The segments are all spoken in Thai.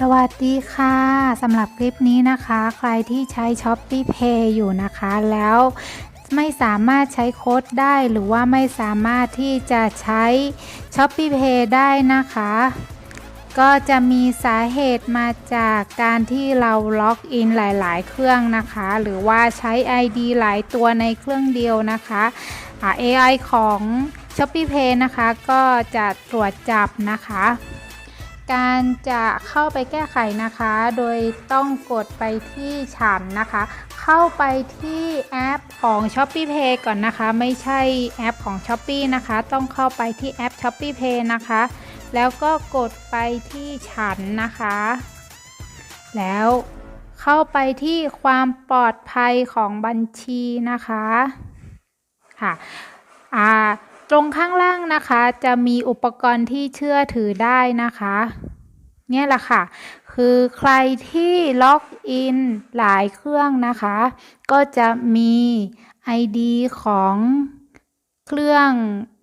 สวัสดีค่ะสำหรับคลิปนี้นะคะ ใครที่ใช้ s h o p e e Pay อยู่นะคะ แล้วไม่สามารถใช้โค้ดได้หรือว่าไม่สามารถที่จะใช้ s h o p e e Pay ได้นะคะ ก็จะมีสาเหตุมาจากการที่เราล็อกอินหลาย ๆ เครื่องนะคะ หรือว่าใช้ ID หลายตัวในเครื่องเดียวนะคะอ่า AI ของ s h o p e e Pay นะคะ ก็จะตรวจจับนะคะ การจะเข้าไปแก้ไขนะคะ โดยต้องกดไปที่ฉันนะคะ เข้าไปที่แอปของ s h o p e e Pay ก่อนนะคะ ไม่ใช่แอปของ s h o p e e นะคะ ต้องเข้าไปที่แอป s h o p e e Pay นะคะ แล้วก็กดไปที่ฉันนะคะ แล้วเข้าไปที่ความปลอดภัยของบัญชีนะคะ ค่ะ อ่า ตรงข้างล่างนะคะ จะมีอุปกรณ์ที่เชื่อถือได้นะคะ เนี่ยแหละค่ะ คือใครที่ล็อกอินหลายเครื่องนะคะ ก็จะมี ID ของเครื่อง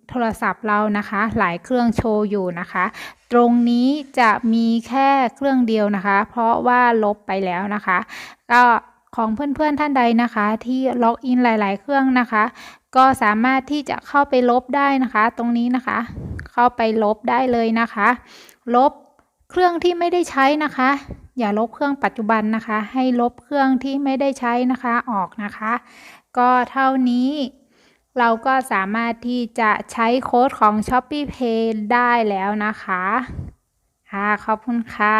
โทรศัพท์เรานะคะ หลายเครื่องโชว์อยู่นะคะ ตรงนี้จะมีแค่เครื่องเดียวนะคะ เพราะว่าลบไปแล้วนะคะ ก็ ของเพื่อนๆท่านใดนะคะ ที่ล็อกอินหลายๆ เครื่องนะคะ ก็สามารถที่จะเข้าไปลบได้นะคะ ตรงนี้นะคะ เข้าไปลบได้เลยนะคะ ลบเครื่องที่ไม่ได้ใช้นะคะ อย่าลบเครื่องปัจจุบันนะคะ ให้ลบเครื่องที่ไม่ได้ใช้นะคะออกนะคะ ก็เท่านี้เราก็สามารถที่จะใช้โค้ดของ s h o p e e Pay ได้แล้วนะคะ ค่ะ ขอบคุณค่ะ